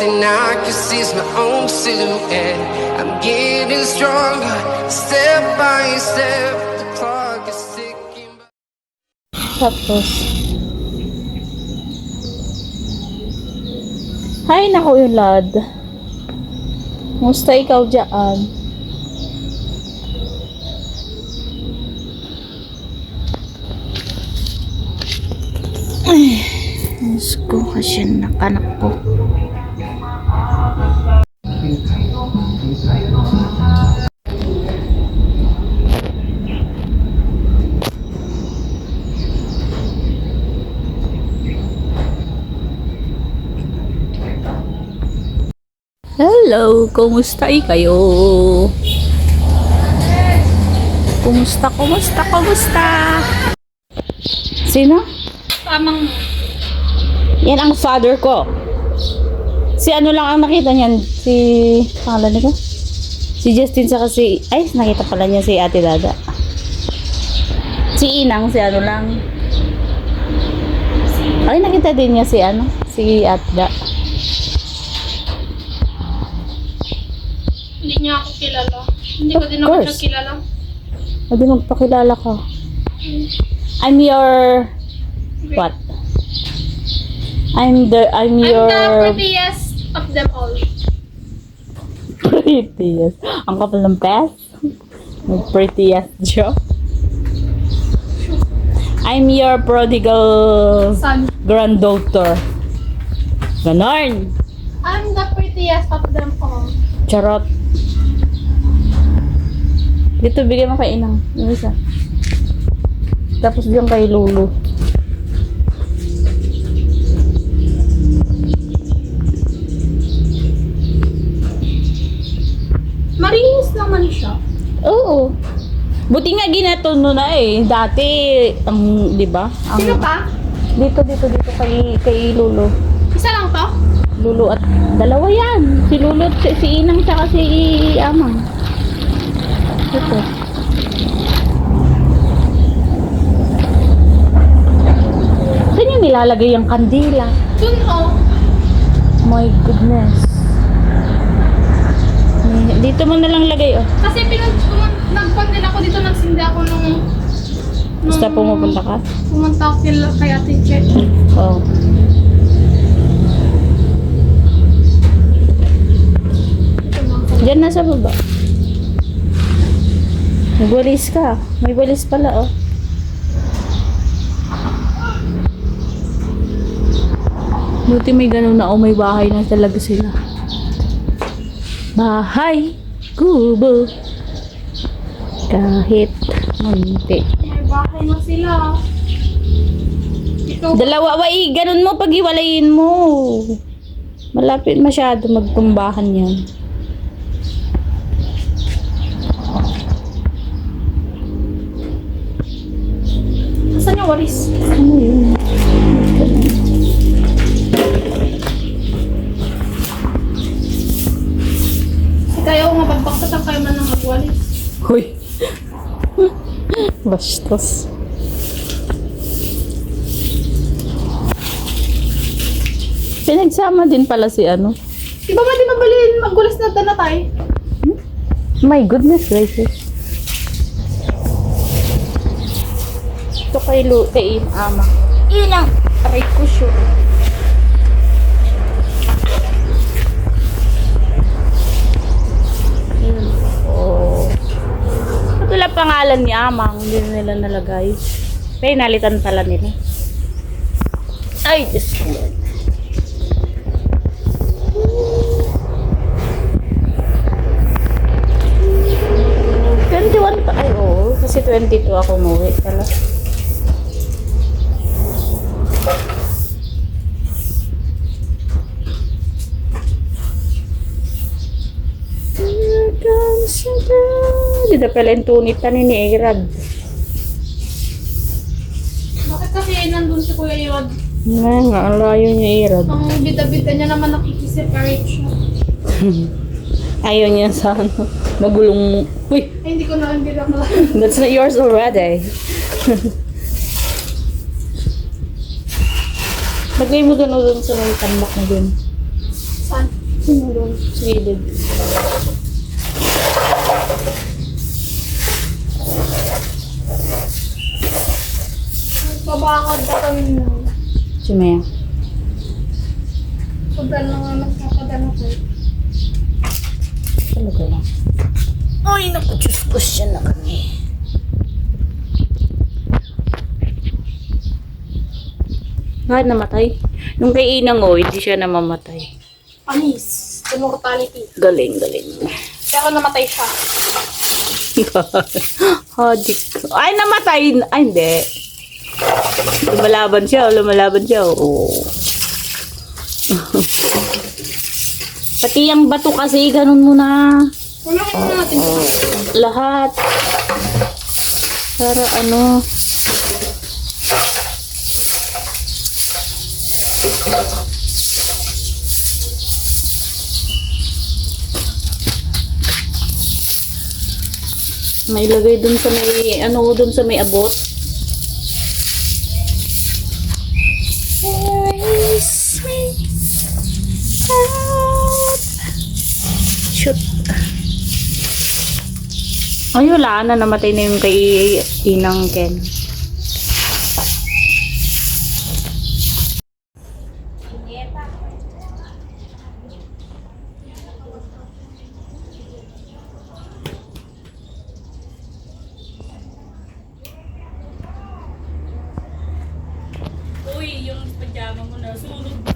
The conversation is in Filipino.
thing I can see is my own silhouette. I'm getting stronger, step by step. The clock is ticking. Tapos, Hay, naku yung lad. Musta ikaw dyan? Ay, Diyos ko kasi anak ko. Hello, kumusta kayo? Kumusta, kumusta, kumusta? Sino? Tamang Yan ang father ko. Si ano lang ang nakita niyan? Si, pangalan nito? Si Justin sa kasi, ay, nakita pala niya si Ate Dada. Si Inang, si ano lang. Ay, nakita din niya si ano? Si Ate Dada. hindi niya ako kilala. Hindi ko din ako course. siya kilala. Di magpakilala ka. I'm your what? I'm the I'm I'm your the prettiest of them all. prettiest. Ang kapal ng best. Yung prettiest joke. I'm your prodigal Son. granddaughter. Ganon. I'm the prettiest of them all. Charot. Dito, bigyan mo kay Inang. Yung isa. Tapos bigyan kay Lulu. Marinis naman siya. Oo. Buti nga ginatono na eh. Dati, ang, di ba? Ang, Sino pa? Dito, dito, dito kay, kay Lulu. Isa lang to? Lulu at dalawa yan. Si Lulu at si, si Inang tsaka si Amang. Ito. Saan yung nilalagay yung kandila? Dun oh. My goodness. Dito mo na lang lagay, oh. Kasi pinun nagpag din ako dito, nagsindi ako nung... nung Basta pumupunta ka? Pumunta ako kay, kay Ate Chet. Oo. Lang. Diyan na sa baba. Nagwalis ka. May walis pala, oh. Buti may ganun na, oh, may bahay na talaga sila. Bahay, kubo. Kahit munti. May bahay na sila. Ikaw Dalawa, wai, ganun mo pag iwalayin mo. Malapit masyado magtumbahan yan. Saan yung walis? Ano yun? Huy. Bastos. Pinagsama din pala si ano. Di ba di mabalin magwalis na dala tayo? My goodness gracious. Ito kay Lu, kay Ama. Inang! Aray ko sure. Lang pangalan ni Amang. Hindi nila nalagay. Pero nalitan pala nila. Ay, Diyos ko. Twenty-one pa. Ay, oo. Kasi 22 ako umuwi. Kala. Here comes the dawn. Di na pala yung tunitan ni Erad. Bakit kasi nandun si Kuya Yod? Nga nga, ang layo niya Erad. Ang bida-bida niya naman nakikiseparate siya. Ayaw niya sa ano, magulong, uy, Ay, hindi ko na hindi na pala. that's not yours already. Lagay mo o dun sa may tambak na dun. Saan? Sino doon? Sa gilid. Babakad ka kami na. Si Maya. Sobrang na nga nagpapadala ko. Talaga lang. Ay, naku, Diyos ko siya na kami. Bakit namatay? Yung kay Inang o, hindi siya namamatay. Panis. Immortality. Galing, galing. Pero namatay siya. Hadik. Ay, namatay! Ay, hindi. Lumalaban siya, lumalaban siya. Oo. Pati yung bato kasi, ganun mo na natin. Lahat. Para ano. May lagay dun sa may, ano dun sa may abot. Shoot. Ay, wala na. Namatay na yung kay Inang Ken. lamang so. nasunog